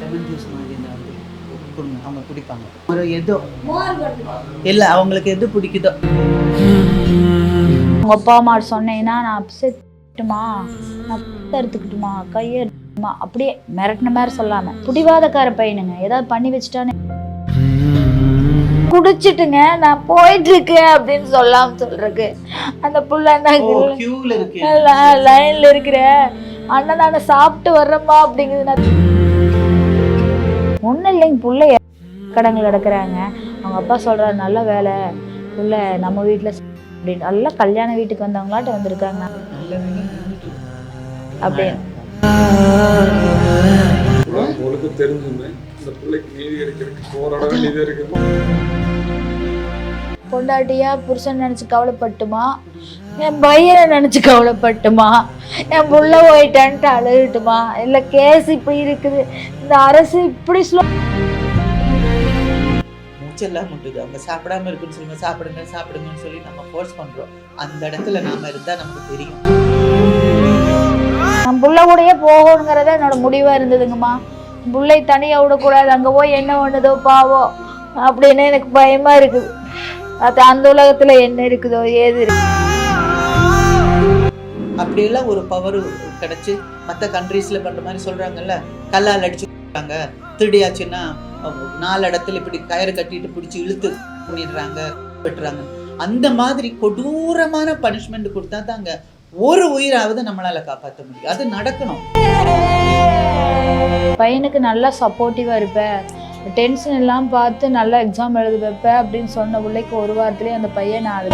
Lemon juice மாதிரி ஏதாவது கொடுங்க அவங்க குடிப்பாங்க. ஒரு எதோ? இல்லை அவங்களுக்கு எது பிடிக்குதோ. உங்கள் அப்பா அம்மா சொன்னீங்கன்னா நான் அப்செட்டுமா நான் எடுத்துக்கிட்டுமா கையை எடுத்துமா அப்படியே மிரட்டின மாதிரி சொல்லாமல் பிடிவாதக்கார பையனுங்க. ஏதாவது பண்ணி வச்சுட்டானே குடிச்சிட்டுங்க நான் போயிட்டு இருக்கேன் அப்படின்னு சொல்லாம சொல்றதுக்கு அந்த புள்ள என்ன லைன்ல இருக்கிற அண்ணன் நானே சாப்பிட்டு வர்றேம்மா அப்படிங்குது நான். ஒன்றும் இல்லைங்க புள்ள கடங்கள் கிடக்குறாங்க அவங்க அப்பா சொல்றாரு நல்ல வேலை. புள்ள நம்ம வீட்டில் அப்படின்னு. நல்லா கல்யாண வீட்டுக்கு வந்தவங்களாட்ட வந்திருக்காங்க. அப்படின்னு. உங்களுக்கு தெரிஞ்சுமே இந்த பிள்ளைக்கு நீதி கிடைக்கிறதுக்கு போராட வேண்டியதே இருக்கு பொண்டாட்டியா புருஷன் நினைச்சு கவலைப்பட்டுமா? என் பையனை நினைச்சு கவலைப்பட்டுமா? என் புள்ள போயிட்டான்ட்டு அழுகட்டுமா இல்ல கேஸ் இப்படி இருக்குது. இந்த அரசு இப்படி ஸ்லோ மூச்செல்லாம் முட்டுது. அவங்க சாப்பிடாம இருக்குன்னு சொல்லுங்க. சாப்பிடுங்க சாப்பிடுங்கன்னு சொல்லி நம்ம ஃபோர்ஸ் பண்றோம். அந்த இடத்துல நாம இருந்தா நமக்கு தெரியும். நான் புள்ள கூடயே போகணுங்கிறத என்னோட முடிவா இருந்ததுங்கம்மா. புள்ளை தனியா விடக்கூடாது. அங்க போய் என்ன பண்ணுதோ பாவோ அப்படின்னு எனக்கு பயமா இருக்குது. அந்த உலகத்துல என்ன இருக்குதோ ஏது இருக்கு? அப்படியெல்லாம் ஒரு பவர் கிடைச்சு மற்ற கண்ட்ரீஸ்ல பண்ற மாதிரி சொல்றாங்கல்ல கல்லால் அடிச்சு விடுறாங்க திருடியாச்சுன்னா நாலு இடத்துல இப்படி கயிறு கட்டிட்டு பிடிச்சி இழுத்து பண்ணிடுறாங்க வெட்டுறாங்க. அந்த மாதிரி கொடூரமான பனிஷ்மெண்ட் கொடுத்தா தாங்க ஒரு உயிராவது நம்மளால காப்பாற்ற முடியும். அது நடக்கணும். பையனுக்கு நல்லா சப்போர்ட்டிவாக இருப்பேன் டென்ஷன் எல்லாம் பார்த்து நல்லா எக்ஸாம் எழுத வைப்பேன் அப்படின்னு சொன்ன பிள்ளைக்கு ஒரு வாரத்துலேயே அந்த பையன் நான்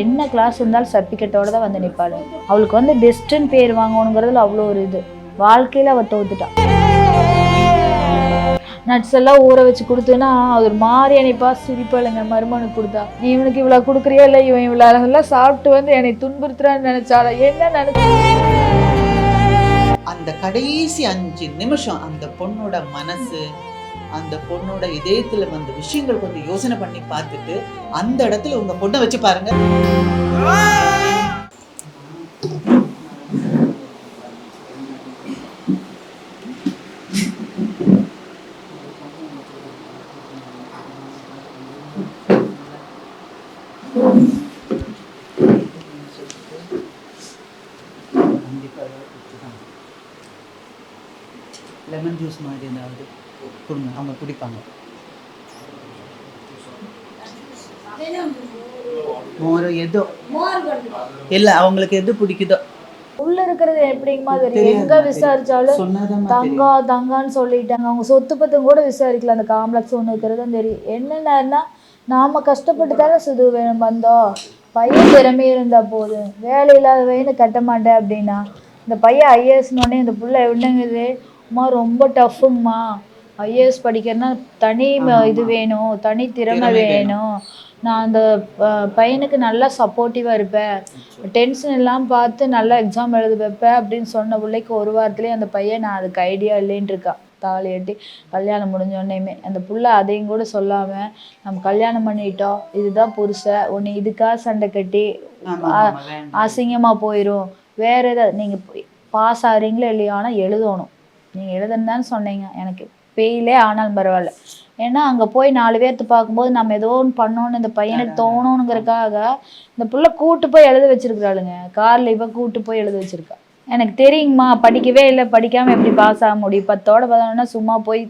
என்ன கிளாஸ் இருந்தாலும் சர்டிஃபிகேட்டோட தான் வந்து நிற்பாள் அவளுக்கு வந்து பெஸ்ட்டுன்னு பேர் வாங்கணுங்கிறதுல அவ்வளோ ஒரு இது. வாழ்க்கையில் அவள் தோத்துட்டான் நட்ஸ் எல்லாம் ஊற வச்சு கொடுத்தேன்னா அது ஒரு மாதிரி என்னைப்பா சிரிப்பாளுங்க மருமனுக்கு கொடுத்தா. நீ இவனுக்கு இவ்வளோ கொடுக்குறியா? இல்லை இவன் இவ்வளோ அழகெல்லாம் சாப்பிட்டு வந்து என்னை துன்புறுத்துறான்னு நினச்சாளா? என்ன நினைச்சா அந்த கடைசி அஞ்சு நிமிஷம் அந்த பொண்ணோட மனசு அந்த பொண்ணோட இதயத்துல வந்த விஷயங்கள் கொஞ்சம் யோசனை பண்ணி பார்த்துட்டு அந்த இடத்துல உங்க பொண்ணை வச்சு பாருங்க லெமன் ஜூஸ் மாதிரி ஏதாவது கொடுங்க அவங்க குடிப்பாங்க. மோர் எதோ? இல்ல அவங்களுக்கு எது பிடிக்குதோ. உள்ள இருக்கிறது எப்படிங்கம்மா தெரியும். எங்க விசாரிச்சாலும் தங்கா தங்கான்னு சொல்லிட்டாங்க. அவங்க சொத்து பத்தம் கூட விசாரிக்கல. அந்த காம்ப்ளெக்ஸ் ஒன்று இருக்கிறது தான் தெரியும் என்னென்னா நாம கஷ்டப்பட்டு தானே சுது வேணும் வந்தோம் பையன் திறமை இருந்தா போதும். வேலை இல்லாத வயது கட்ட மாட்டேன் அப்படின்னா இந்த பையன் ஐஏஎஸ்னோடனே இந்த புள்ள என்னங்குது அம்மா ரொம்ப டஃப்புங்கம்மா ஐஏஎஸ் படிக்கிறதுனா தனி இது வேணும் தனி திறமை வேணும். நான் அந்த பையனுக்கு நல்லா சப்போர்ட்டிவாக இருப்பேன். டென்ஷன் எல்லாம் பார்த்து நல்லா எக்ஸாம் எழுத வைப்பேன் அப்படின்னு சொன்ன பிள்ளைக்கு ஒரு வாரத்துலேயே அந்த பையன் நான் அதுக்கு ஐடியா இல்லைன்னு இருக்கான். தாலி கட்டி கல்யாணம் முடிஞ்சோடனேயுமே அந்த புள்ள அதையும் கூட சொல்லாமல் நம்ம கல்யாணம் பண்ணிட்டோம். இதுதான் புருஷன் ஒன்று இதுக்காக சண்டை கட்டி. அசிங்கமாக போயிடும் வேற ஏதாவது நீங்கள் பாஸ் ஆகிறீங்களோ இல்லையோ ஆனால் எழுதணும். நீங்கள் எழுதணும் சொன்னீங்க. எனக்கு பெயிலே ஆனாலும் பரவாயில்ல. ஏன்னா அங்கே போய் நாலு பேர்த்து பார்க்கும்போது நம்ம ஏதோ ஒன்று பண்ணோன்னு இந்த பையனுக்கு தோணணுங்கிறதுக்காக இந்த புள்ள கூட்டு போய் எழுத வச்சிருக்கிறாளுங்க. காரில் இவ கூட்டு போய் எழுத வச்சிருக்கா. எனக்கு தெரியுங்கம்மா படிக்கவே இல்லை. படிக்காமல் எப்படி பாஸ் ஆக முடியும்? பத்தோட பதினொன்னா சும்மா போய்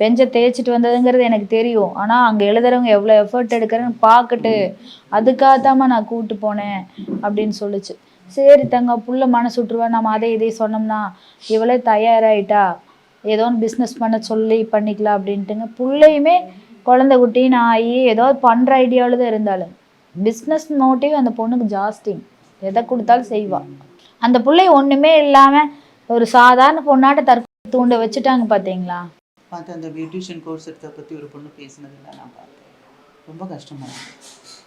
பெஞ்சை தேய்ச்சிட்டு வந்ததுங்கிறது எனக்கு தெரியும். ஆனால் அங்கே எழுதுறவங்க எவ்வளோ எஃபர்ட் எடுக்கிறேன்னு பார்க்கட்டு. அதுக்காகத்தாம்மா நான் கூட்டு போனேன் அப்படின்னு சொல்லுச்சு. சரி தங்க புள்ள மனசு விட்டுருவா நம்ம அதை இதை சொன்னோம்னா இவளே தயாராயிட்டா ஏதோ ஒன்று பிஸ்னஸ் பண்ண சொல்லி பண்ணிக்கலாம் அப்படின்ட்டுங்க. புள்ளையுமே குழந்தை குட்டி ஆகி ஏதோ பண்ணுற ஐடியாவில் தான் இருந்தாலும் பிஸ்னஸ் மோட்டிவ் அந்த பொண்ணுக்கு ஜாஸ்தி. எதை கொடுத்தாலும் செய்வா. அந்த பிள்ளை ஒன்றுமே இல்லாமல் ஒரு சாதாரண பொண்ணாட்ட தற்கொலை தூண்ட வச்சுட்டாங்க பார்த்தீங்களா பார்த்து அந்த பியூட்டிஷியன் கோர்ஸ் எடுத்த பற்றி ஒரு பொண்ணு பேசினதில்லை நான் பார்த்தேன். ரொம்ப கஷ்டமா இருக்கு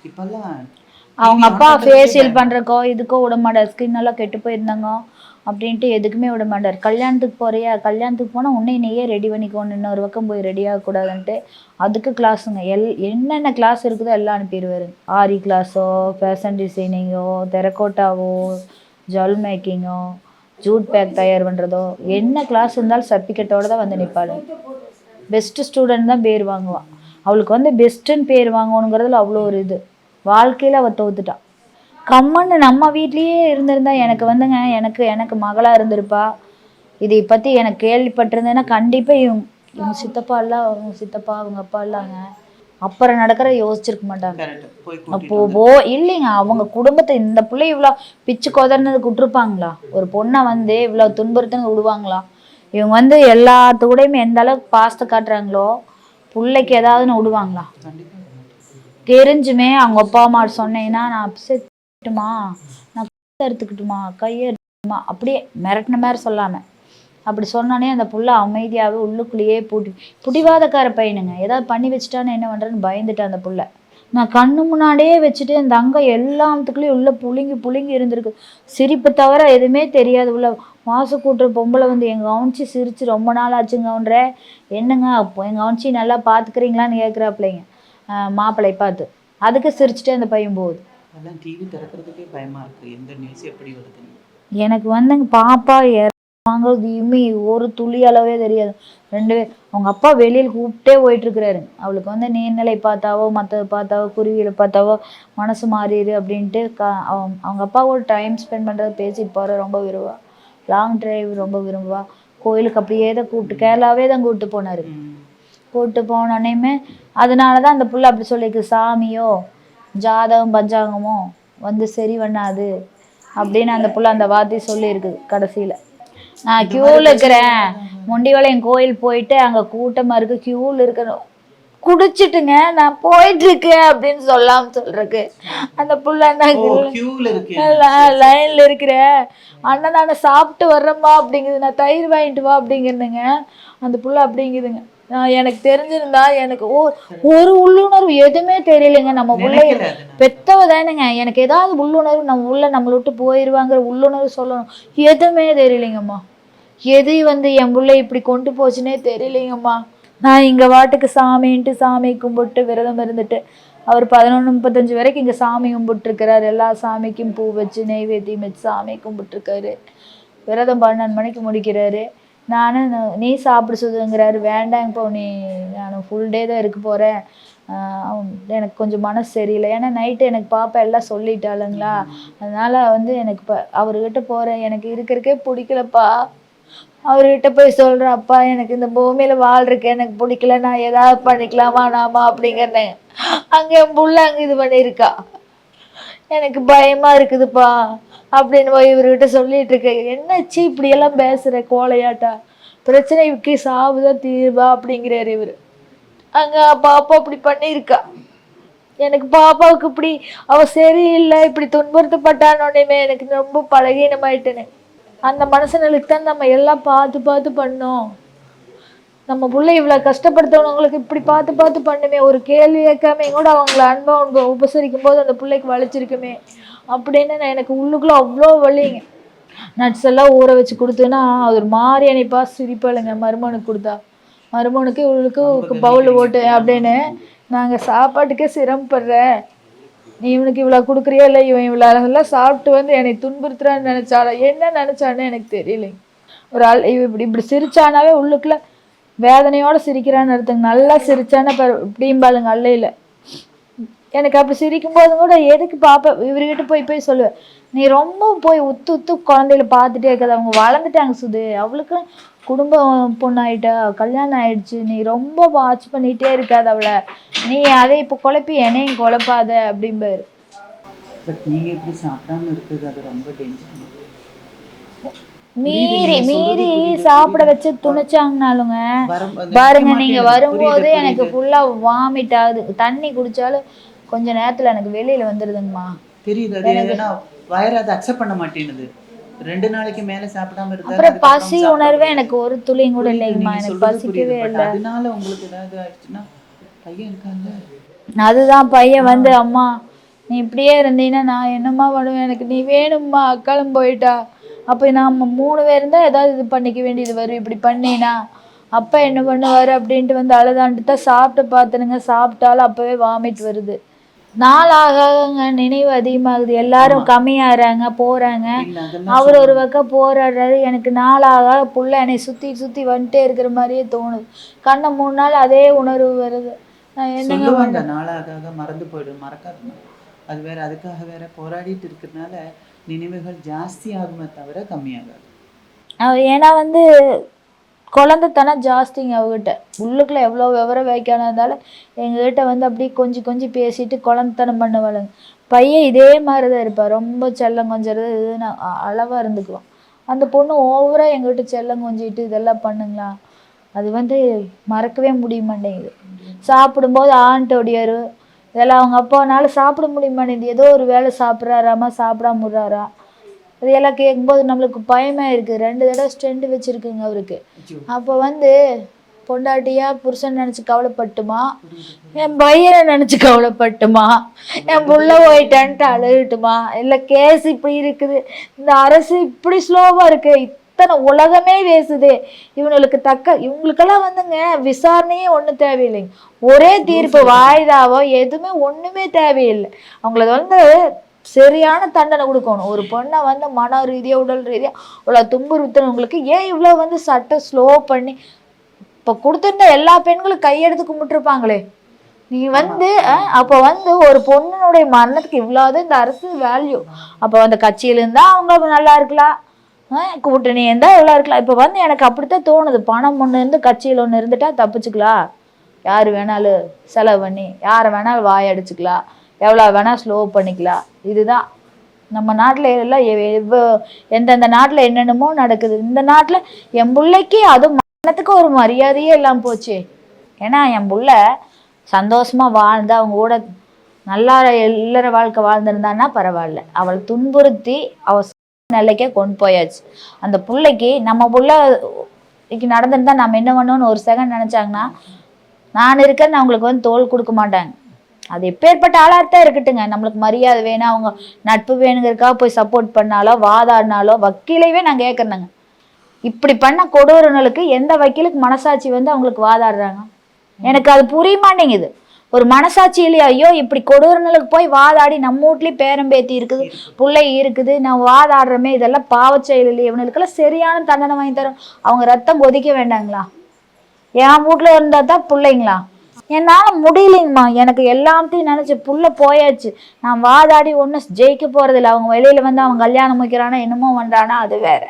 இப்போல்லாம் அவங்க அப்பா ஃபேஷியல் பயமா பண்ணுறக்கோ இதுக்கோ விட மாட்டார். ஸ்கின் எல்லாம் கெட்டு போயிருந்தாங்க அப்படின்ட்டு எதுக்குமே விட மாட்டார். கல்யாணத்துக்கு போறியா? கல்யாணத்துக்கு போனால் உன்னை நீயே ரெடி பண்ணிக்கோன்னு இன்னொரு பக்கம் போய் ரெடி ஆகக்கூடாதுன்ட்டு அதுக்கு கிளாஸுங்க எல் என்னென்ன கிளாஸ் இருக்குதோ எல்லாம் அனுப்பிடுவாரு. ஆரி கிளாஸோ ஃபேஷன் டிசைனிங்கோ தெரக்கோட்டாவோ ஜுவல் மேக்கிங்கோ ஜூட் பேக் தயார் பண்ணுறதோ என்ன கிளாஸ் இருந்தாலும் சர்டிஃபிகேட்டோட தான் வந்து நிற்பாள் பெஸ்ட்டு ஸ்டூடெண்ட் தான் பேர் வாங்குவான். அவளுக்கு வந்து பெஸ்ட்டுன்னு பேர் வாங்கணுங்கிறதுல அவ்வளோ ஒரு இது. வாழ்க்கையில் அவள் தோத்துட்டான் கம்மன்னு நம்ம வீட்லேயே இருந்திருந்தா எனக்கு வந்துங்க எனக்கு எனக்கு மகளாக இருந்திருப்பா. இதை பற்றி எனக்கு கேள்விப்பட்டிருந்தேன்னா கண்டிப்பாக இவங்க இவங்க சித்தப்பா எல்லாம் அவங்க சித்தப்பா அவங்க அப்பா இல்லாங்க. அப்புறம் நடக்கிற யோசிச்சிருக்க மாட்டாங்க. அப்போ ஓ இல்லைங்க அவங்க குடும்பத்தை இந்த பிள்ளை இவ்வளோ பிச்சு கொதர்னதுக்கு விட்டுருப்பாங்களா ஒரு பொண்ணை வந்து இவ்வளோ துன்புறுத்துன்னு விடுவாங்களா? இவங்க வந்து எல்லாத்து கூடயுமே எந்த அளவுக்கு பாசத்தை காட்டுறாங்களோ பிள்ளைக்கு ஏதாவதுன்னு விடுவாங்களா? தெரிஞ்சுமே அவங்க அப்பா அம்மா சொன்னேன்னா நான் செத்துட்டுமா நான் எடுத்துக்கிட்டுமா கையை அறுத்துக்குமா அப்படியே மிரட்டின மாதிரி சொல்லாமல் அப்படி சொன்னோன்னே அந்த புள்ள அமைதியாகவே உள்ளுக்குள்ளேயே பூட்டி புடிவாதக்கார பையனுங்க. ஏதாவது பண்ணி வச்சுட்டான்னு என்ன பண்ணுறேன்னு பயந்துட்டேன் அந்த புள்ள. நான் கண்ணு முன்னாடியே வச்சுட்டு இந்த அங்கே எல்லாத்துக்குள்ளேயும் உள்ளே புழுங்கி புழுங்கி இருந்திருக்கு. சிரிப்பு தவிர எதுவுமே தெரியாது. உள்ள மாசு கூட்டுற பொம்பளை வந்து எங்கள் கவனிச்சு சிரிச்சு ரொம்ப நாள் ஆச்சுங்க கவுண்டரே என்னங்க அப்போ எங்கள் கவனிச்சு நல்லா பார்த்துக்கிறீங்களான்னு கேட்குறாப்பிள்ளைங்க மாப்பிள்ளை பார்த்து. அதுக்கு சிரிச்சுட்டே அந்த பையன் போகுது. டிவி திறக்கிறதுக்கே பயமா இருக்கு. எந்த நியூஸ் எப்படி வருதுன்னு. எனக்கு வந்துங்க பாப்பா வாங்குறது இம்மி ஒரு துளி அளவே தெரியாது. ரெண்டு அவங்க அப்பா வெளியில் கூப்பிட்டே போயிட்டு இருக்கிறாரு அவளுக்கு வந்து நீர்நிலை பார்த்தாவோ மற்றதை பார்த்தாவோ குருவிகளை பார்த்தாவோ மனசு மாறிடு அப்படின்ட்டு கா அவங்க அவங்க அப்பா கூட டைம் ஸ்பெண்ட் பண்ணுறது பேசிட்டு போகிற ரொம்ப விரும்புவா. லாங் டிரைவ் ரொம்ப விரும்புவா. கோயிலுக்கு அப்படியே தான் கூப்பிட்டு கேரளாவே தான் கூப்பிட்டு போனார். ம். கூப்பிட்டு போனோடனேயுமே அதனால தான் அந்த புள்ள அப்படி சொல்லிருக்கு சாமியோ ஜாதகம் பஞ்சாங்கமோ வந்து சரி பண்ணாது அப்படின்னு அந்த புள்ள அந்த வார்த்தையை சொல்லியிருக்குது கடைசியில். நான் க்யூவில் இருக்கிறேன். முண்டிவளையம் கோயில் போயிட்டு அங்கே கூட்டமாக இருக்கு க்யூவில் இருக்கணும். குடிச்சிட்டுங்க நான் போயிட்டு இருக்கேன் அப்படின்னு சொல்லாம சொல்றதுக்கு. அந்த புள்ள லைன்ல இருக்கிற அண்ணன் நான் சாப்பிட்டு வர்றேம்மா அப்படிங்குது நான் தயிர் வாங்கிட்டு வா அப்படிங்கிறதுங்க அந்த புள்ள அப்படிங்குதுங்க. எனக்கு தெரிஞ்சிருந்தா எனக்கு ஓ ஒரு உள்ளுணர்வு எதுவுமே தெரியலைங்க. நம்ம நான். பெத்தவ தானேங்க. எனக்கு ஏதாவது உள்ளுணர்வு நம்ம உள்ள நம்மளை விட்டு போயிடுவாங்கிற உள்ளுணர்வு சொல்லணும். எதுவுமே தெரியலைங்கம்மா. எது வந்து என் புள்ள இப்படி கொண்டு போச்சுன்னே தெரியலைங்கம்மா. நான் இங்கே வாட்டுக்கு சாமின்ட்டு சாமி கும்பிட்டு விரதம் இருந்துட்டு அவர் பதினொன்று முப்பத்தஞ்சு வரைக்கும் இங்கே சாமி கும்பிட்டுருக்கிறாரு. எல்லா சாமிக்கும் பூ வச்சு நெய்வேத்தியம் வச்சு சாமி கும்பிட்டுருக்காரு. விரதம் பன்னெண்டு மணிக்கு முடிக்கிறாரு. நானும் நீ சாப்பிட சொல்லுங்கிறாரு. வேண்டாம் இப்போ நீ நான் ஃபுல் டே தான் இருக்க போகிறேன் எனக்கு கொஞ்சம் மனசு சரியில்லை. ஏன்னா நைட்டு எனக்கு பாப்பா எல்லாம் சொல்லிட்டாளுங்களா. அதனால் வந்து எனக்கு இப்போ அவர்கிட்ட போகிறேன் எனக்கு இருக்கிறக்கே பிடிக்கலப்பா. அவர்கிட்ட போய் சொல்கிறேன் அப்பா எனக்கு இந்த பூமியில் வாழ்றக்கு எனக்கு பிடிக்கல. நான் ஏதாவது பண்ணிக்கலாமா நாமா? அப்படிங்கிறேன். அங்கே என் புள்ள அங்கே இது பண்ணியிருக்கா. எனக்கு பயமாக இருக்குதுப்பா. அப்படின்னு போய் இவர்கிட்ட சொல்லிட்டு இருக்கேன் என்னச்சு இப்படியெல்லாம் பேசுகிற கோலையாட்டா பிரச்சனைக்கு சாவுதான் தீர்வா அப்படிங்கிறார் இவர். அங்கே பாப்பா இப்படி பண்ணியிருக்கா. எனக்கு பாப்பாவுக்கு இப்படி அவ சரியில்லை இப்படி துன்புறுத்தப்பட்டானோடையுமே எனக்கு ரொம்ப பலகீனமாயிட்டேனே. அந்த மனசனலுக்கு தான் நம்ம எல்லாம் பார்த்து பார்த்து பண்ணோம். நம்ம புள்ள இவ்வளோ கஷ்டப்படுத்தவங்களுக்கு இப்படி பார்த்து பார்த்து பண்ணுமே ஒரு கேள்வி கேட்காம கூட அவங்கள அன்பா உங்க உபசரிக்கும் போது அந்த பிள்ளைக்கு வலிச்சிருக்குமே அப்படின்னு நான் எனக்கு உள்ளுக்குள்ள அவ்வளோ வலிங்க நட்ஸ் எல்லாம் ஊற வச்சு கொடுத்தேன்னா அது ஒரு மாதிரி அனுப்பா சிரிப்பாளுங்க மருமனுக்கு கொடுத்தா. மருமனுக்கு இவளுக்கு பவுல் ஓட்டு அப்படின்னு நாங்கள் சாப்பாட்டுக்கே சிரமப்படுறேன் நீ இவனுக்கு இவ்வளோ கொடுக்குறியா இல்லை இவன் இவ்வளோ அதெல்லாம் சாப்பிட்டு வந்து என்னை துன்புறுத்துறான்னு நினச்சாளா? என்ன நினச்சான்னு எனக்கு தெரியலைங்க. ஒரு ஆள் இவ இப்படி இப்படி சிரிச்சானாவே உள்ளுக்குள்ள வேதனையோட சிரிக்கிறான்னு அர்த்தங்க நல்லா சிரிச்சானா பாரு இப்படிம்பாளுங்க அல்லையில். எனக்கு அப்படி சிரிக்கும் போது கூட எதுக்கு பார்ப்பேன் இவர்கிட்ட போய் போய் சொல்லுவேன் நீ ரொம்ப போய் உத்து உத்து குழந்தையில பார்த்துட்டே இருக்காது. அவங்க வளர்ந்துட்டாங்க சுது. அவளுக்கு குடும்பம் பொண்ணாயிட்டா கல்யாணம் ஆயிடுச்சு. நீ ரொம்ப வாட்ச் பண்ணிட்டே இருக்காது அவளை. நீ அதை இப்போ குழப்பி என்னையும் குழப்பாத அப்படிம்பாரு. பட் நீங்க எப்படி சாப்பிடாம இருக்குது அது ரொம்ப டேஞ்சர் மீறி மீறி சாப்பிட வச்சு துணிச்சாங்கனாலுங்க. பாருங்க நீங்க. வரும்போது எனக்கு. ஃபுல்லா வாமிட் ஆகுது. தண்ணி குடிச்சாலும் கொஞ்ச நேரத்துல எனக்கு வெளியில வந்துருதுங்கம்மா. தெரியுது அது ஏன்னா வயிறு அதை அக்செப்ட் பண்ண மாட்டேங்குது ரெண்டு நாளைக்கு மேல சாப்பிடாம இருந்தா அப்புறம் பசி உணர்வே எனக்கு ஒரு துளியும் கூட இல்லைங்கம்மா. எனக்கு பசிக்கவே இல்லை. அதனால உங்களுக்கு ஏதாவது ஆயிடுச்சுன்னா பையன் இருக்காங்க அதுதான் பையன் வந்து அம்மா நீ இப்படியே இருந்தீன்னா நான் என்னம்மா பண்ணுவேன்? எனக்கு நீ வேணும்மா. அக்காலும் போயிட்டா. அப்போ நம்ம மூணு பேர் இருந்தால் ஏதாவது இது பண்ணிக்க வேண்டியது வரும். இப்படி பண்ணினா அப்பா என்ன பண்ணுவார் அப்படின்ட்டு வந்து அழுதான்ட்டு தான் சாப்பிட்டு பார்த்துனுங்க சாப்பிட்டாலும் அப்போவே வாமிட் வருது. நாளாக நினைவு அதிகமாகுது. எல்லாரும் கம்மியாகிறாங்க போகிறாங்க அவர் ஒரு பக்கம் போராடுறாரு. எனக்கு நாளாக புள்ள என்னை சுற்றி சுற்றி வந்துட்டே இருக்கிற மாதிரியே தோணுது. கண்ணை மூணு நாள் அதே உணர்வு வருது. நான் என்னங்க? நாளாக ஆக மறந்து போயிடும். மறக்காதுமா அது வேற அதுக்காக வேற போராடிட்டு இருக்கிறதுனால நினைவுகள் ஜாஸ்தி ஆகுமே தவிர கம்மியாகாது. ஏன்னா வந்து குழந்தைத்தனம் ஜாஸ்திங்க அவகிட்ட. உள்ளுக்குள்ள எவ்வளோ விவரம் வைக்கான இருந்தாலும் எங்ககிட்ட வந்து அப்படியே கொஞ்சம் கொஞ்சம் பேசிட்டு குழந்தைத்தனம் பண்ணுவாளுங்க. பையன் இதே மாதிரி தான் இருப்பார் ரொம்ப செல்லம் கொஞ்சது இதுன்னு அளவாக இருந்துக்குவான். அந்த பொண்ணு ஓவராக எங்ககிட்ட செல்லம் கொஞ்சிட்டு இதெல்லாம் பண்ணுங்களா? அது வந்து மறக்கவே முடிய மாட்டேங்குது. சாப்பிடும்போது ஆண்ட்டு இதெல்லாம் அவங்க அப்பானால சாப்பிட முடிய மாட்டேங்குது ஏதோ ஒரு வேளை சாப்பிட்றாராமா சாப்பிடாம விட்றாரா. இதெல்லாம் கேட்கும்போது நம்மளுக்கு பயமா இருக்கு ரெண்டு தடவை ஸ்டெண்ட் வச்சிருக்குங்க அவருக்கு. அப்போ வந்து பொண்டாட்டியா புருஷன் நினச்சி கவலைப்பட்டுமா? என் பையனை நினச்சி கவலைப்பட்டுமா? என் புள்ள போயிட்டான்ட்டு அழுகட்டுமா இல்லை கேஸ் இப்படி இருக்குது. இந்த அரசு இப்படி ஸ்லோவாக இருக்கு. இத்தனை உலகமே பேசுதே. இவங்களுக்கு தக்க இவங்களுக்கெல்லாம் வந்துங்க விசாரணையே ஒன்றும் தேவையில்லைங்க. ஒரே தீர்ப்பு வாய்தாவோ எதுவுமே ஒன்றுமே தேவையில்லை. அவங்களுக்கு வந்து சரியான தண்டனை கொடுக்கணும். ஒரு பொண்ணை வந்து மன ரீதியாக உடல் ரீதியாக இவ்வளோ துன்புறுத்தினவங்களுக்கு ஏன் இவ்வளோ வந்து சட்டம் ஸ்லோ பண்ணி இப்போ கொடுத்துருந்த எல்லா பெண்களும் கையெடுத்து கும்பிட்டுருப்பாங்களே. நீ வந்து அப்போ வந்து ஒரு பொண்ணுனுடைய மரணத்துக்கு இவ்வளோது இந்த அரசு வேல்யூ அப்போ அந்த கட்சியில இருந்தா அவங்க நல்லா இருக்கலாம். கூட்டணி இருந்தால் எவ்வளோ இருக்கலாம். இப்போ வந்து எனக்கு அப்படித்தான் தோணுது. பணம் ஒன்று இருந்து கட்சியில் ஒன்று இருந்துட்டா தப்பிச்சுக்கலாம் யார் வேணாலும் செலவு பண்ணி யாரை வேணாலும் வாயடிச்சுக்கலாம் எவ்வளோ வேணால் ஸ்லோ பண்ணிக்கலாம் இதுதான். நம்ம நாட்டில் எல்லாம் எவ்வளோ எந்தெந்த நாட்டில் என்னென்னமோ நடக்குது. இந்த நாட்டில் என் பிள்ளைக்கு அதுவும் மனத்துக்கு ஒரு மரியாதையே இல்லாமல் போச்சு. ஏன்னா என் புள்ள சந்தோஷமா வாழ்ந்து அவங்க கூட நல்லா இல்லற வாழ்க்கை வாழ்ந்திருந்தான்னா பரவாயில்ல. அவளை துன்புறுத்தி அவள் நிலைக்கே கொண்டு போயாச்சு. அந்த பிள்ளைக்கு நம்ம புள்ள இன்னைக்கு நடந்திருந்தா நம்ம என்ன பண்ணணும்னு ஒரு செகண்ட் நினைச்சாங்கன்னா நான் இருக்கேன்னு அவங்களுக்கு வந்து தோல் கொடுக்க மாட்டாங்க. அது எப்பேற்பட்ட ஆளாக தான் இருக்கட்டுங்க நம்மளுக்கு மரியாதை வேணும் அவங்க நட்பு வேணுங்கிறதுக்காக போய் சப்போர்ட் பண்ணாலோ வாதாடினாலோ வக்கீலையே நான் கேட்குறேங்க இப்படி பண்ண கொடூரங்களுக்கு எந்த வக்கீலுக்கு மனசாட்சி வந்து அவங்களுக்கு வாதாடுறாங்க? எனக்கு அது புரிய மாட்டேங்குது. ஒரு மனசாட்சி இல்லையா? ஐயோ இப்படி கொடூரங்களுக்கு போய் வாதாடி நம்ம வீட்லயும் பேரம்பேத்தி இருக்குது பிள்ளை இருக்குது நான் வாதாடுறோமே இதெல்லாம் பாவச் செயல் இல்லையா? இவனுக்கெல்லாம் சரியான தண்டனை வாங்கி தரோம். அவங்க ரத்தம் கொதிக்க வேண்டாங்களா? என் வீட்ல இருந்தா தான் பிள்ளைங்களா? என்னால் முடியலைங்கம்மா. எனக்கு எல்லாத்தையும் நினச்சி புள்ள போயாச்சு. நான் வாதாடி ஒன்றும் ஜெயிக்க போகிறதில்ல அவங்க வெளியில் வந்து அவன் கல்யாணம் முடிக்கிறானா என்னமோ பண்ணுறானா அது வேற.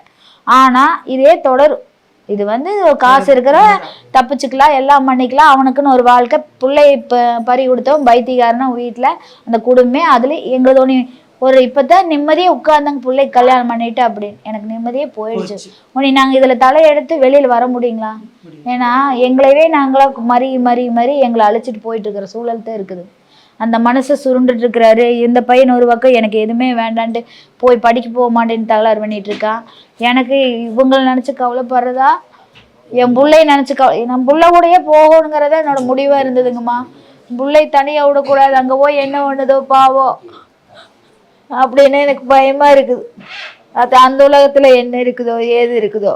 ஆனால் இதே தொடரும் இது வந்து காசு இருக்கிற தப்பிச்சுக்கலாம் எல்லாம் பண்ணிக்கலாம். அவனுக்குன்னு ஒரு வாழ்க்கை. பிள்ளை இப்போ பறி கொடுத்தவன் பைத்தியக்காரனா வீட்டில் அந்த குடும்பமே அதில் எங்கள் தோணி ஒரு இப்போ தான் நிம்மதியாக உட்கார்ந்தாங்க பிள்ளை கல்யாணம் பண்ணிட்டு அப்படின்னு எனக்கு நிம்மதியே போயிடுச்சு. உனி நாங்கள் இதில் தலையெடுத்து வெளியில் வர முடியுங்களா? ஏன்னா எங்களையவே நாங்களா மறி மறி மறி எங்களை அழைச்சிட்டு போயிட்டு இருக்கிற சூழல் தான் இருக்குது. அந்த மனசை சுருண்டுட்டு இருக்கிறாரு இந்த பையன் ஒரு பக்கம் எனக்கு எதுவுமே வேண்டான்ட்டு போய் படிக்க போக மாட்டேன்னு தகராறு பண்ணிட்டு இருக்கான் எனக்கு இவங்களை நினச்சி கவலைப்படுறதா? என் பிள்ளைய நினச்சி கவலை என் பிள்ளை கூடயே போகணுங்கிறதா என்னோட முடிவாக இருந்ததுங்கம்மா. பிள்ளை தனியாக விடக்கூடாது. அங்கே போய் என்ன பண்ணுதோ பாவோ அப்படின்னு எனக்கு பயமாக இருக்குது. அது அந்த உலகத்தில் என்ன இருக்குதோ ஏது இருக்குதோ.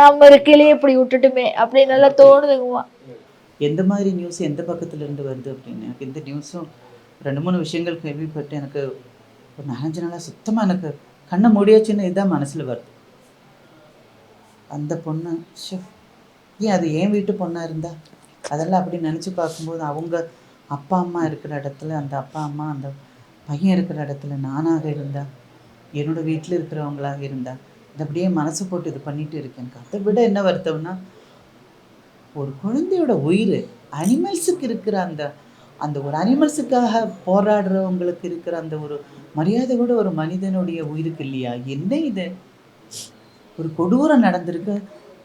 நம்ம இருக்கையிலேயே இப்படி விட்டுட்டுமே அப்படின்னு எல்லாம் தோணுதுங்கம்மா. எந்த மாதிரி நியூஸ் எந்த பக்கத்துல இருந்து வருது அப்படின்னு? எனக்கு இந்த நியூஸும் ரெண்டு மூணு விஷயங்கள் கேள்விப்பட்டு எனக்கு ஒரு நாலஞ்சு நாளாக சுத்தமாக எனக்கு கண்ணை முடியாச்சுன்னு இதுதான் மனசுல வருது. அந்த பொண்ணு ஷோ ஏன் அது என் வீட்டு பொண்ணா இருந்தா? அதெல்லாம் அப்படி நினச்சி பார்க்கும்போது அவங்க அப்பா அம்மா இருக்கிற இடத்துல அந்த அப்பா அம்மா அந்த பையன் இருக்கிற இடத்துல நானாக இருந்தா என்னோட வீட்டில் இருக்கிறவங்களாக இருந்தா இது அப்படியே மனசு போட்டு இது பண்ணிட்டு இருக்கேன். எனக்கு அதை விட என்ன வருத்தம்னா ஒரு குழந்தையோட உயிர் அனிமல்ஸுக்கு இருக்கிற அந்த அந்த ஒரு அனிமல்ஸுக்காக போராடுறவங்களுக்கு இருக்கிற அந்த ஒரு மரியாதை கூட ஒரு மனிதனுடைய உயிருக்கு இல்லையா? என்ன இது? ஒரு கொடூரம் நடந்திருக்கு.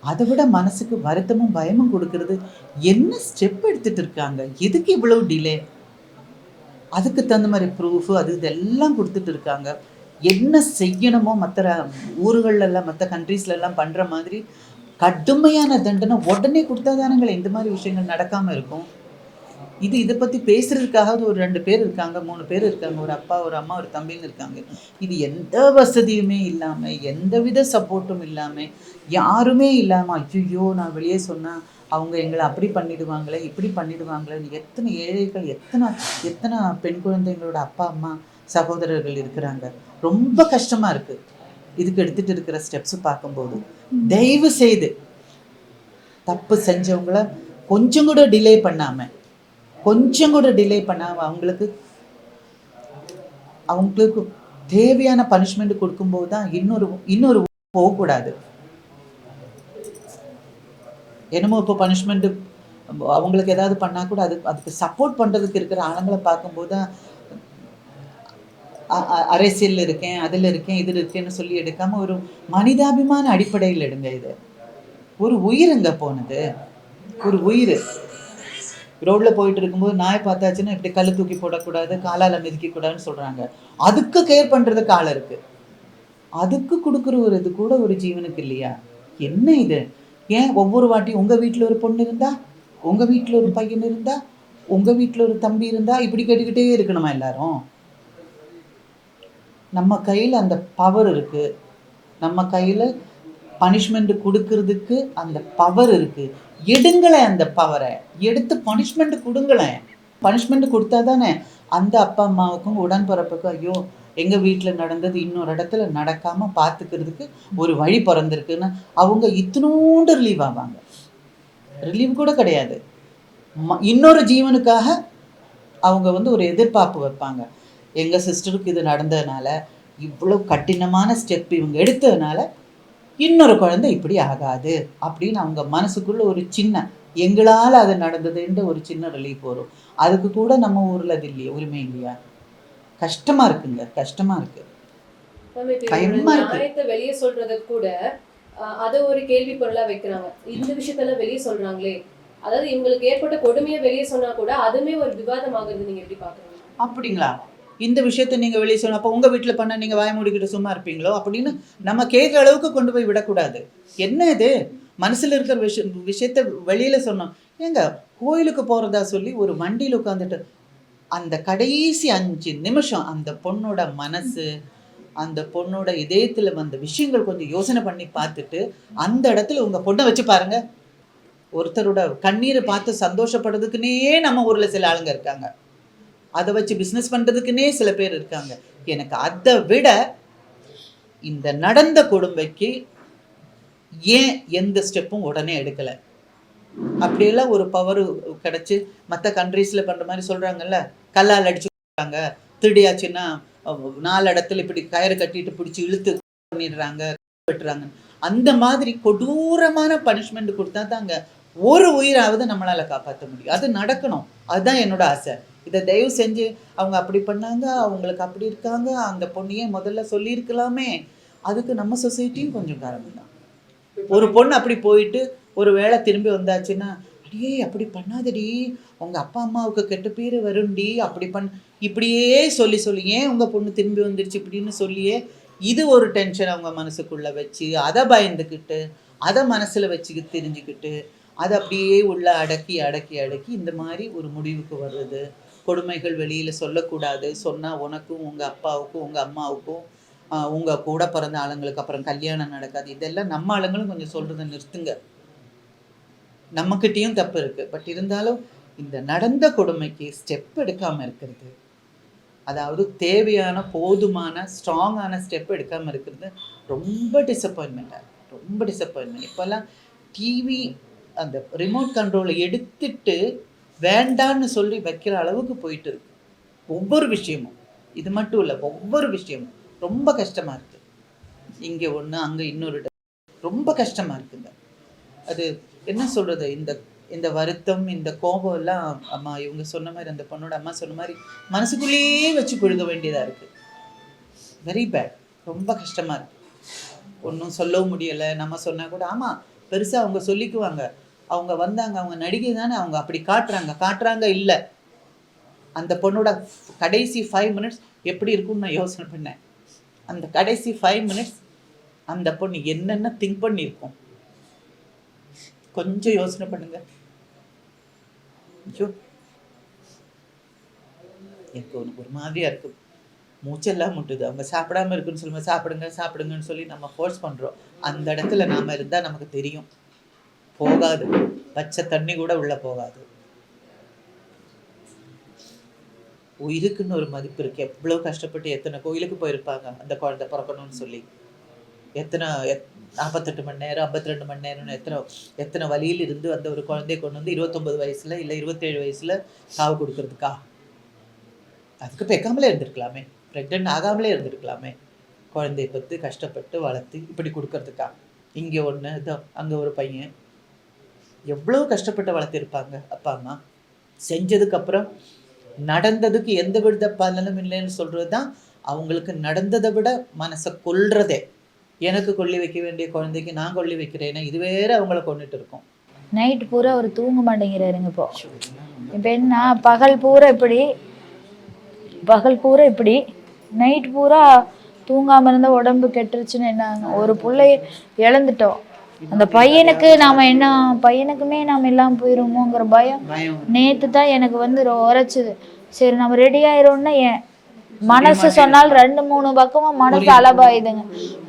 அதை விட மனசுக்கு வருத்தமும் பயமும் கொடுக்கறது. என்ன ஸ்டெப் எடுத்துட்டு இருக்காங்க? எதுக்கு இவ்வளவு டிலே அதுக்கு தகுந்த மாதிரி ப்ரூஃப் அது இதெல்லாம் கொடுத்துட்டு இருக்காங்க. என்ன செய்யணுமோ மற்ற ஊர்களெல்லாம் மற்ற கண்ட்ரீஸ்லலாம் பண்ணுற மாதிரி கடுமையான தண்டனை உடனே கொடுத்தாதானங்களே இந்த மாதிரி விஷயங்கள் நடக்காமல் இருக்கும். இது இதை பற்றி பேசுறதுக்காக ஒரு ரெண்டு பேர் இருக்காங்க மூணு பேர் இருக்காங்க ஒரு அப்பா ஒரு அம்மா ஒரு தம்பின்னு இருக்காங்க. இது எந்த வசதியுமே இல்லாமல் எந்த வித சப்போர்ட்டும் இல்லாமல் யாருமே இல்லாமல் ஐயோ நான் வெளியே சொன்னால் அவங்க எங்களை அப்படி பண்ணிடுவாங்களே இப்படி பண்ணிடுவாங்களேன்னு எத்தனை ஏழைகள் எத்தனை எத்தனை பெண் குழந்தைங்களோட அப்பா அம்மா சகோதரர்கள் இருக்கிறாங்க. ரொம்ப கஷ்டமாக இருக்குது இதுக்கு எடுத்துகிட்டு இருக்கிற ஸ்டெப்ஸ் பார்க்கும்போது. தயவு செய்து தப்பு செஞ்சவங்கள கொஞ்சம் கூட டிலே பண்ணாமல் கொஞ்சம் கூட டிலே பண்ணாமல் அவங்களுக்கு அவங்களுக்கு தேவையான பனிஷ்மெண்ட் கொடுக்கும்போது தான் இன்னொரு இன்னொரு போகக்கூடாது. என்னமோ இப்போ பனிஷ்மெண்ட் அவங்களுக்கு ஏதாவது பண்ணால் கூட அது அதுக்கு சப்போர்ட் பண்ணுறதுக்கு இருக்கிற ஆளுங்களை பார்க்கும்போது தான் அ- இருக்கேன் அதில் இருக்கேன் இதில் இருக்கேன்னு சொல்லி எடுக்காமல் ஒரு மனிதாபிமான அடிப்படையில் எடுங்க இது. ஒரு உயிருங்க போனது. ஒரு உயிர் ரோட்ல போயிட்டு இருக்கும்போது நாய் பார்த்தாச்சுன்னா இப்படி கல் தூக்கி போடக்கூடாது காலால மிதிக்க கூடாதுன்னு சொல்றாங்க. அதுக்கு கேர் பண்றதுக்கு ஆள் இருக்கு. அதுக்கு கொடுக்குற ஒரு இது கூட ஒரு ஜீவனுக்கு இல்லையா? என்ன இது? ஏன் ஒவ்வொரு வாட்டியும் உங்க வீட்டில் ஒரு பொண்ணு இருந்தா உங்க வீட்டில் ஒரு பையன் இருந்தா உங்க வீட்டில் ஒரு தம்பி இருந்தா இப்படி கேட்டுக்கிட்டே இருக்கணுமா எல்லாரும்? நம்ம கையில் அந்த பவர் இருக்கு. நம்ம கையில் பனிஷ்மெண்ட் கொடுக்கறதுக்கு அந்த பவர் இருக்குது எடுங்களேன் அந்த பவரை எடுத்து பனிஷ்மெண்ட் கொடுங்களேன் பனிஷ்மெண்ட் கொடுத்தா தானே அந்த அப்பா அம்மாவுக்கும் உடன்பிறப்புக்கும் ஐயோ எங்கள் வீட்டில் நடந்தது இன்னொரு இடத்துல நடக்காமல் பார்த்துக்கிறதுக்கு ஒரு வழி பிறந்திருக்குன்னு அவங்க இத்தினோண்டு ரிலீவ் ஆவாங்க. ரிலீவ் கூட கிடையாது. ம- இன்னொரு ஜீவனுக்காக அவங்க வந்து ஒரு எதிர்பார்ப்பு வைப்பாங்க. எங்கள் சிஸ்டருக்கு இது நடந்ததுனால இவ்வளோ கடினமான ஸ்டெப் இவங்க எடுத்ததுனால இன்னொரு குழந்தை இப்படி ஆகாது அப்படின்னு அவங்க மனசுக்குள்ள ஒரு சின்ன எங்களால் அது நடந்ததுன்ற ஒரு சின்ன ரிலீஃப் வரும். அதுக்கு கூட நம்ம ஊரில் அது இல்லையா உரிமை இல்லையா? கஷ்டமா இருக்குங்க கஷ்டமா இருக்கு. வெளியே சொல்றது கூட அதை ஒரு கேள்வி பொருளா வைக்கிறாங்க. இந்த விஷயத்தெல்லாம் வெளியே சொல்றாங்களே. அதாவது இவங்களுக்கு ஏற்பட்ட கொடுமையை வெளியே சொன்னா கூட அதுவுமே ஒரு விவாதம் ஆகுறது நீங்க எப்படி பாக்குறீங்க அப்படிங்களா? இந்த விஷயத்தை நீங்கள் வெளியே சொல்லணும். அப்போ உங்கள் வீட்டில் பண்ண நீங்கள் வாய மூடிக்கிட்டு சும்மா இருப்பீங்களோ? அப்படின்னு நம்ம கேட்குற அளவுக்கு கொண்டு போய் விடக்கூடாது. என்ன இது? மனசில் இருக்கிற விஷய விஷயத்த வெளியில் சொன்னோம். ஏங்க கோயிலுக்கு போகிறதா சொல்லி ஒரு வண்டியில் உட்காந்துட்டு அந்த கடைசி அஞ்சு நிமிஷம் அந்த பொண்ணோட மனசு அந்த பொண்ணோட இதயத்தில் வந்த விஷயங்கள் கொஞ்சம் யோசனை பண்ணி பார்த்துட்டு அந்த இடத்துல உங்கள் பொண்ணை வச்சு பாருங்கள் ஒருத்தரோட கண்ணீரை பார்த்து சந்தோஷப்படுறதுக்குன்னே நம்ம ஊரில் சில ஆளுங்க இருக்காங்க. அதை வச்சு பிஸ்னஸ் பண்ணுறதுக்குன்னே சில பேர் இருக்காங்க. எனக்கு அதை விட இந்த நடந்த கொடுமைக்கு ஏன் எந்த ஸ்டெப்பும் உடனே எடுக்கலை? அப்படியெல்லாம் ஒரு பவர் கிடச்சி மற்ற கண்ட்ரீஸில் பண்ணுற மாதிரி சொல்கிறாங்கல்ல கல்லால் அடிச்சு திருடியாச்சுன்னா நாலு இடத்துல இப்படி கயிறு கட்டிட்டு பிடிச்சி இழுத்து பண்ணிடுறாங்க வெட்டுறாங்க அந்த மாதிரி கொடூரமான பனிஷ்மெண்ட் கொடுத்தா தாங்க ஒரு உயிராவது நம்மளால் காப்பாற்ற முடியும். அது நடக்கணும். அதுதான் என்னோட ஆசை. இதை தயவு செஞ்சு அவங்க அப்படி பண்ணாங்க அவங்களுக்கு அப்படி இருக்காங்க அந்த பொண்ணையே முதல்ல சொல்லியிருக்கலாமே. அதுக்கு நம்ம சொசைட்டியும் கொஞ்சம் காரணம் தான் ஒரு பொண்ணு அப்படி போயிட்டு ஒரு வேளை திரும்பி வந்தாச்சுன்னா அடியே அப்படி பண்ணாதடி. உங்கள் அப்பா அம்மாவுக்கு கெட்ட பேர் வரும்டி அப்படி பண் இப்படியே சொல்லி சொல்லி ஏன் உங்கள் பொண்ணு திரும்பி வந்துருச்சு இப்படின்னு சொல்லியே இது ஒரு டென்ஷன் அவங்க மனசுக்குள்ளே வச்சு அதை பயந்துக்கிட்டு அதை மனசில் வச்சு தெரிஞ்சுக்கிட்டு அதை அப்படியே உள்ள அடக்கி அடக்கி அடக்கி இந்த மாதிரி ஒரு முடிவுக்கு வர்றது கொடுமைகள் வெளியில் சொல்லக்கூடாது. சொன்னால் உனக்கும் உங்கள் அப்பாவுக்கும் உங்கள் அம்மாவுக்கும் உங்கள் கூட பிறந்த ஆளுங்களுக்கு அப்புறம் கல்யாணம் நடக்காது. இதெல்லாம் நம்ம ஆளுங்களும் கொஞ்சம் சொல்கிறத நிறுத்துங்க. நம்மக்கிட்டேயும் தப்பு இருக்குது பட் இருந்தாலும் இந்த நடந்த கொடுமைக்கு ஸ்டெப் எடுக்காமல் இருக்கிறது அதாவது தேவையான போதுமான ஸ்ட்ராங்கான ஸ்டெப் எடுக்காமல் இருக்கிறது ரொம்ப டிசப்பாயின்மெண்ட்டாக ரொம்ப டிசப்பாயின்மெண்ட் இப்போல்லாம் டிவி அந்த ரிமோட் கண்ட்ரோலை எடுத்துட்டு வேண்டான்னு சொல்லி வைக்கிற அளவுக்கு போயிட்டு இருக்கு. ஒவ்வொரு விஷயமும். இது மட்டும் இல்லை ஒவ்வொரு விஷயமும். ரொம்ப கஷ்டமாக இருக்குது இங்கே ஒன்று அங்கே இன்னொரு இடம். ரொம்ப கஷ்டமாக இருக்குங்க. அது என்ன சொல்கிறது இந்த இந்த வருத்தம் இந்த கோபம் எல்லாம் அம்மா இவங்க சொன்ன மாதிரி அந்த பொண்ணோட அம்மா சொன்ன மாதிரி மனசுக்குள்ளேயே வச்சு புழுக வேண்டியதாக இருக்குது வெரி பேட் ரொம்ப கஷ்டமாக இருக்குது ஒன்றும் சொல்லவும் முடியலை. நம்ம சொன்னால் கூட ஆமாம் பெருசாக அவங்க சொல்லிக்குவாங்க. அவங்க வந்தாங்க அவங்க நடிகை தானே அவங்க அப்படி காட்டுறாங்க. காட்டுறாங்க இல்லை. அந்த பொண்ணோட கடைசி ஃபைவ் மினிட்ஸ் எப்படி இருக்கும்னு நான் யோசனை பண்ணேன். அந்த கடைசி ஃபைவ் மினிட்ஸ் அந்த பொண்ணு என்னென்ன திங்க் பண்ணியிருக்கோம்? கொஞ்சம் யோசனை பண்ணுங்க. ஐயோ. எனக்கு ஒரு ஒரு மாதிரியா இருக்கு. மூச்செல்லாம் முட்டுது. அவங்க சாப்பிடாம இருக்குன்னு சொல்லும்போது சாப்பிடுங்க சாப்பிடுங்கன்னு சொல்லி நம்ம ஃபோர்ஸ் பண்றோம். அந்த இடத்துல நாம இருந்தால் நமக்கு தெரியும். போகாது. பச்சை தண்ணி கூட உள்ள போகாது. உயிருக்குன்னு ஒரு மதிப்பு இருக்கு. எவ்வளோ கஷ்டப்பட்டு எத்தனை கோயிலுக்கு போயிருப்பாங்க அந்த குழந்தை பிறக்கணும்னு சொல்லி. எத்தனை எத் நாற்பத்தெட்டு மணி நேரம் ஐம்பத்தி ரெண்டு மணி நேரம்னு எத்தனை எத்தனை வழியில் இருந்து அந்த ஒரு குழந்தைய கொண்டு வந்து இருபத்தொம்பது வயசுல இல்லை இருபத்தேழு வயசுல சாவு கொடுக்கறதுக்கா? அதுக்கு பெக்காமலே இருந்திருக்கலாமே. ப்ரெக்னென்ட் ஆகாமலே இருந்திருக்கலாமே. குழந்தைய பத்து கஷ்டப்பட்டு வளர்த்து இப்படி கொடுக்கறதுக்கா? இங்கே ஒன்று இதோ அங்கே ஒரு பையன். எவ்வளோ கஷ்டப்பட்டு வளர்த்திருப்பாங்க அப்பா அம்மா? செஞ்சதுக்கப்புறம் நடந்ததுக்கு எந்த வித பலனும் இல்லைன்னு சொல்கிறது தான் அவங்களுக்கு நடந்ததை விட மனசை கொல்றதே. எனக்கு கொல்லி வைக்க வேண்டிய குழந்தைக்கு நான் கொல்லி வைக்கிறேன்னா இது வேற அவங்கள கொண்டுட்டு இருக்கோம். நைட் பூரா அவர் தூங்க மாட்டேங்கிறாருங்க இப்போ. இப்போ என்ன பகல் பூரா இப்படி பகல் பூரா இப்படி நைட் பூரா தூங்காம இருந்தா உடம்பு கெட்டுருச்சுன்னு என்னங்க ஒரு பிள்ளைய இழந்துட்டோம். அந்த பையனுக்கு நாம என்ன பையனுக்குமே நாம இல்லாம போயிருமோங்கிற பயம் நேத்து தான் எனக்கு வந்து உரைச்சுது. சரி நம்ம ரெடி ஆயிரோம்னா ஏன்? மனசு சொன்னால் ரெண்டு மூணு பக்கமா மனசு அலபாயுதுங்க.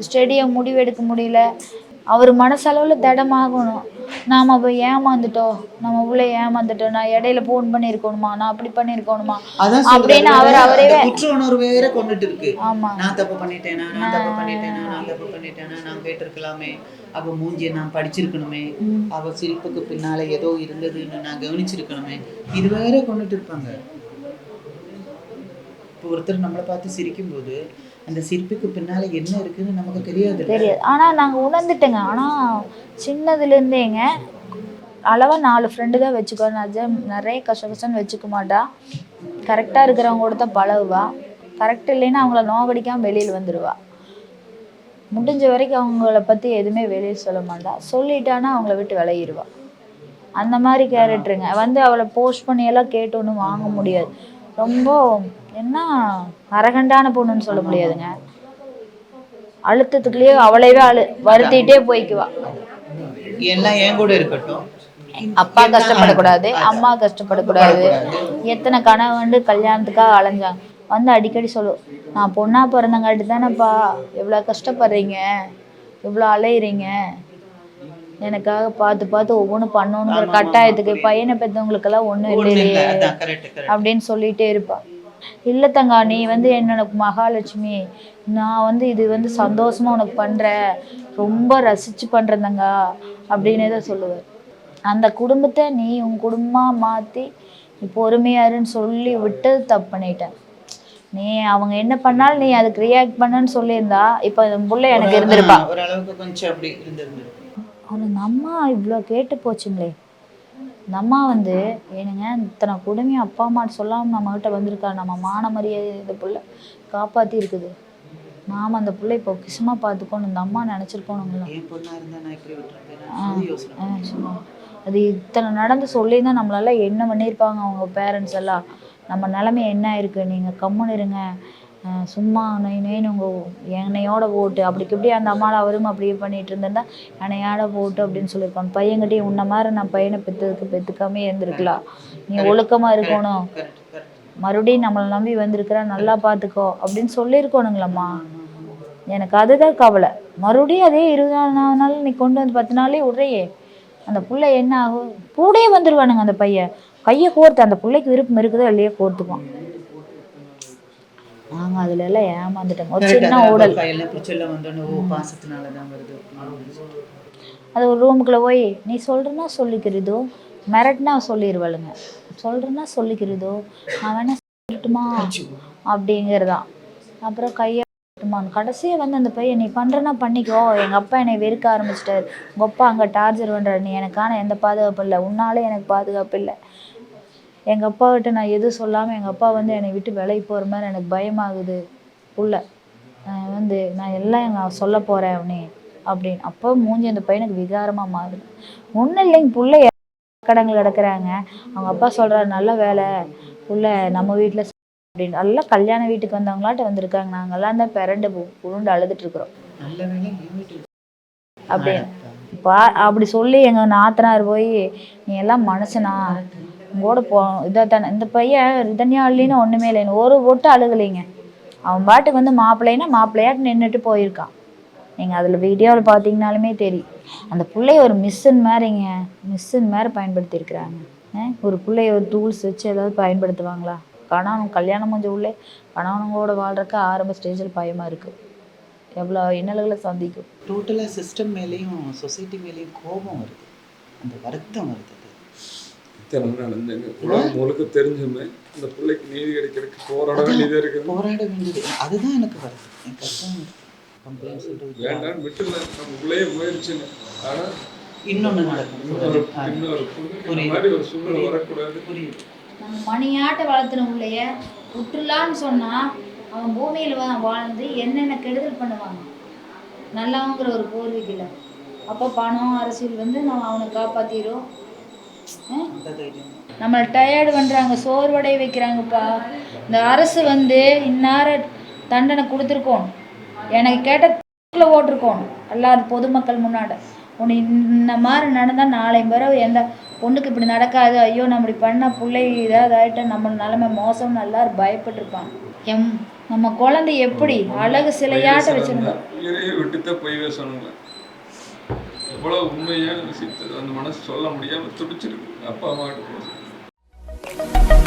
ஸ்டெடியை முடிவெடுக்க முடியல. அவர் மனசளவுல திடமாகணும். நாம போய் ஏமாந்துட்டோம். நம்ம உள்ள ஏமாந்துட்டோம். நான் இடையில ஃபோன் பண்ணியிருக்கணுமா நான் அப்படி பண்ணியிருக்கணுமா அதான் அப்படின்னு. அவர் அவரே குற்ற உணர்வு வேற கொண்டுட்டு இருக்கு ஆமா. நான் தப்பு பண்ணிட்டேனா? நான் தப்பு பண்ணிட்டேனா? நான் தப்பு பண்ணிட்டேனா? நான் கேட்டிருக்கலாமே. அவ மூஞ்சியை நான் படிச்சிருக்கணுமே. அவ சிரிப்புக்கு பின்னால ஏதோ இருந்ததுன்னு நான் கவனிச்சிருக்கணுமே. இது வேற கொண்டுட்டு இருப்பாங்க இப்போ ஒருத்தர் நம்மளை பார்த்து சிரிக்கும்போது அந்த சிரிப்புக்கு பின்னால என்ன இருக்குன்னு நமக்கு தெரியாது. தெரியாது. ஆனா நாங்க உணர்ந்துட்டேங்க. ஆனா சின்னதுல இருந்தேங்க அளவா நாலு ஃப்ரெண்டு தான் வச்சுக்கோ நான் நிறைய கஷ்ட கஷ்டம்னு வச்சுக்க மாட்டா. கரெக்டா இருக்கிறவங்க கூட தான் பழகுவா. கரெக்ட் இல்லைன்னா அவங்கள நோகடிக்காம வெளியில் வந்துடுவா முடிஞ்ச வரைக்கும் அவங்கள பத்தி எதுவுமே வெளியில் சொல்ல மாட்டா. சொல்லிட்டானா அவங்கள விட்டு விலகிடுவா அந்த மாதிரி கேரக்டருங்க வந்து அவளை போஸ்ட் பண்ணி எல்லாம் கேட்டு ஒன்றும் வாங்க முடியாது. ரொம்ப என்ன அரகண்டான பொண்ணுன்னு சொல்ல முடியாதுங்க. அழுத்தத்துக்குள்ளேயே அவளைவே அழு வருத்திட்டே போய்க்குவா. எல்லாம் என் கூட இருக்கட்டும். அப்பா கஷ்டப்படக்கூடாது. அம்மா கஷ்டப்படக்கூடாது. படக்கூடாது. எத்தனை கணவன் கல்யாணத்துக்காக அலைஞ்சாங்க. வந்து அடிக்கடி சொல்லும் நான் பொண்ணா பிறந்தங்காட்டி தானேப்பா எவ்வளோ கஷ்டப்படுறீங்க எவ்வளோ அலையிறீங்க. எனக்காக பார்த்து பார்த்து ஒவ்வொன்றும் பண்ணணுங்கிற கட்டாயத்துக்கு. பையனை பெற்றவங்களுக்கெல்லாம் ஒன்றும் இல்ல அப்படின்னு சொல்லிட்டே இருப்பா. இல்லை தங்கா நீ வந்து என்னோட மகாலட்சுமி. நான் வந்து இது வந்து சந்தோஷமா உனக்கு பண்றேன் ரொம்ப ரசிச்சு பண்றேன் தங்கா அப்படின்னே தான் சொல்லுவார். அந்த குடும்பத்தை நீ உன் குடும்பமா மாத்தி நீ பொறுமையாருன்னு சொல்லி விட்டது தப்பு பண்ணிட்டேன். நீ அவங்க என்ன பண்ணாலும் நீ அதுக்கு ரியாக்ட் பண்ணுன்னு சொல்லியிருந்தா இப்போ இந்த புள்ள எனக்கு இருந்திருப்பா. ஒரு அம்மா இவ்வளோ கேட்டு போச்சுங்களே. இந்த அம்மா வந்து ஏனுங்க இத்தனை கொடுமையும் அப்பா அம்மா சொல்லாமல் நம்மகிட்ட வந்திருக்கா? நம்ம மான மரியாதை இந்த புள்ள காப்பாற்றி இருக்குது நாம் அந்த பிள்ளை பொக்கிஷமாக பார்த்துக்கணும் இந்த அம்மா நினச்சிருக்கணுங்களா? என் பொண்ணா இருந்தா நான் இப்படி விட்டுருப்பேன் ஆ. அது இத்தனை நடந்து சொல்லி தான் நம்மளால என்ன பண்ணியிருப்பாங்க அவங்க பேரண்ட்ஸ் எல்லாம்? நம்ம நிலைமை என்ன இருக்குது நீங்கள் கம்முன்னு இருங்க. சும்மா நொய் நொய்னு உங்கள் என்னையோட போட்டு அப்படிக்கு இப்படி அந்த அம்மாவை அவரும் அப்படியே பண்ணிட்டு இருந்திருந்தா என்னையோட போட்டு அப்படின்னு சொல்லியிருப்பாங்க. பையன்கிட்டயும் உன்ன மாதிரி நான் பையனை பெற்றதுக்கு பெற்றுக்காமே இருந்திருக்கலாம் நீ ஒழுக்கமாக இருக்கணும். மறுபடியும் நம்மளை நம்பி வந்திருக்கிற நல்லா பார்த்துக்கோ அப்படின்னு சொல்லியிருக்கணுங்களம்மா. எனக்கு அதுதான் கவலை. மறுபடியும் அதே இருபதாம் நாள் நீ கொண்டு வந்து பத்து நாளே விட்றையே. அந்த புள்ள என்ன ஆகும்? கூடயே வந்துடுவானுங்க அந்த பையன். கையை கோர்த்து அந்த பிள்ளைக்கு விருப்பம் இருக்குதோ இல்லையோ கோர்த்துக்குவான். நாங்கள் அதுல எல்லாம் ஏமாந்துட்டோம் ஒரு சின்ன ஊடல். அது ஒரு ரூமுக்குள்ளே போய் நீ சொல்கிறேன்னா சொல்லிக்கிறதோ மிரட்டினா சொல்லிடுவாளுங்க சொல்கிறேன்னா சொல்லிக்கிறதோ நான் வேணா சொல்லட்டுமா? அப்படிங்கிறதான். அப்புறம் கையாட்டுமான் கடைசியாக வந்து அந்த பையன் நீ பண்ணுறனா பண்ணிக்கோ. எங்கள் அப்பா என்னை வெறுக்க ஆரம்பிச்சிட்டாரு. உங்கள் அப்பா அங்கே டார்ச்சர் பண்ணுறாரு நீ எனக்கான எந்த பாதுகாப்பும் இல்லை. உன்னாலே எனக்கு பாதுகாப்பு இல்லை. எங்கள் அப்பாகிட்ட நான் எதுவும் சொல்லாமல் எங்கள் அப்பா வந்து என்னை விட்டு விலகி போகிற மாதிரி எனக்கு பயமாகுது. புள்ள நான் வந்து நான் எல்லாம் எங்கள் சொல்ல போகிறேன் அவனே அப்படின்னு. அப்போ மூஞ்சி அந்த பையனுக்கு விகாரமாக மாறுது. ஒன்றும் இல்லைங்க புள்ள கடங்கள் கிடக்குறாங்க அவங்க அப்பா சொல்கிறாரு நல்ல வேலை புள்ள நம்ம வீட்டில் அப்படின்னு. எல்லாம் கல்யாண வீட்டுக்கு வந்தவங்களாட்ட வந்திருக்காங்க. நாங்கெல்லாம் தான் பிறண்டு பு- புழுண்டு அழுதுட்டு இருக்கிறோம். நல்ல வேலை என் வீட்டுக்கு அப்படின்னு. பா அப்படி சொல்லி எங்கள் நாத்தனார் போய் நீ எல்லாம் மனுஷனா? உங்களோட போ. இதை தானே. இந்த பையன் ரிதன்யா இல்லைன்னு ஒன்றுமே இல்லைன்னு ஒரு ஒட்டு அழுகலைங்க. அவன் பாட்டுக்கு வந்து மாப்பிள்ளைன்னா மாப்பிள்ளையாட்டு நின்றுட்டு போயிருக்கான். நீங்கள் அதில் வீடியோவில் பார்த்தீங்கனாலுமே தெரியும் அந்த பிள்ளைய ஒரு மிஷின் மாதிரிங்க மிஷின் மாதிரி பயன்படுத்தியிருக்கிறாங்க. ஆ, ஒரு பிள்ளைய ஒரு டூல்ஸ் வச்சு ஏதாவது பயன்படுத்துவாங்களா? கணவன் கல்யாணம் கொஞ்சம் உள்ளே கணவனங்களோட வாழ்றக்க ஆரம்ப ஸ்டேஜில் பயமாக இருக்குது எவ்வளோ இன்னல்களை சந்திக்கும். டோட்டலாக சிஸ்டம் மேலேயும் சொசைட்டி மேலேயும் கோபம் வருது. அந்த வருத்தம் வருது. இத்தனை நடந்துங்க உலகம் முழுக்க தெரிஞ்சுமே இந்த பிள்ளைக்கு நீதி கிடைக்கிறதுக்கு போராட வேண்டியதா இருக்குது. போராட வேண்டியது. அதுதான் எனக்கு வருது வேண்டாம் விட்டுல நம்ம உள்ளே போயிருச்சுங்க ஆனா இன்னொன்று நடக்கும். இன்னொரு. மாதிரி ஒரு சூழ்நிலை வரக்கூடாது. புரியுது. நம்ம மணியாட்ட வளர்த்துன பிள்ளைய விட்டுலான்னு சொன்னால் அவன் பூமியில் வாழ்ந்து என்னென்ன கெடுதல் பண்ணுவாங்க நல்லாங்கிற ஒரு பூர்வீகில் அப்போ பணம் அரசியல் வந்து நம்ம அவனை காப்பாற்றிடும் அந்த நம்மளை டயர்டு பண்ணுறாங்க சோர்வடைய வைக்கிறாங்கப்பா. இந்த அரசு வந்து இந்நேர தண்டனை கொடுத்துருக்கோம். எனக்கு கேட்ட ஓட்டிருக்கோம் எல்லாரும் பொதுமக்கள் முன்னாடி. உன்னை இந்த மாதிரி நடந்தால் நாளை பிறகு எந்த பொண்ணுக்கு இப்படி நடக்காது. ஐயோ நம்ம இப்படி பண்ண பிள்ளை இதாவது ஆகிட்டா நம்ம நிலைமை மோசம்னு எல்லாரும் பயப்பட்டிருப்பாங்க. எம் நம்ம குழந்தை எப்படி? அழகு சிலையாட்ட வச்சிருந்தோம். எவ்வளோ உண்மையான விஷயத்தை அந்த மனசு சொல்ல முடியாமல் துடிச்சிருக்கு. அப்பா அம்மா கிட்ட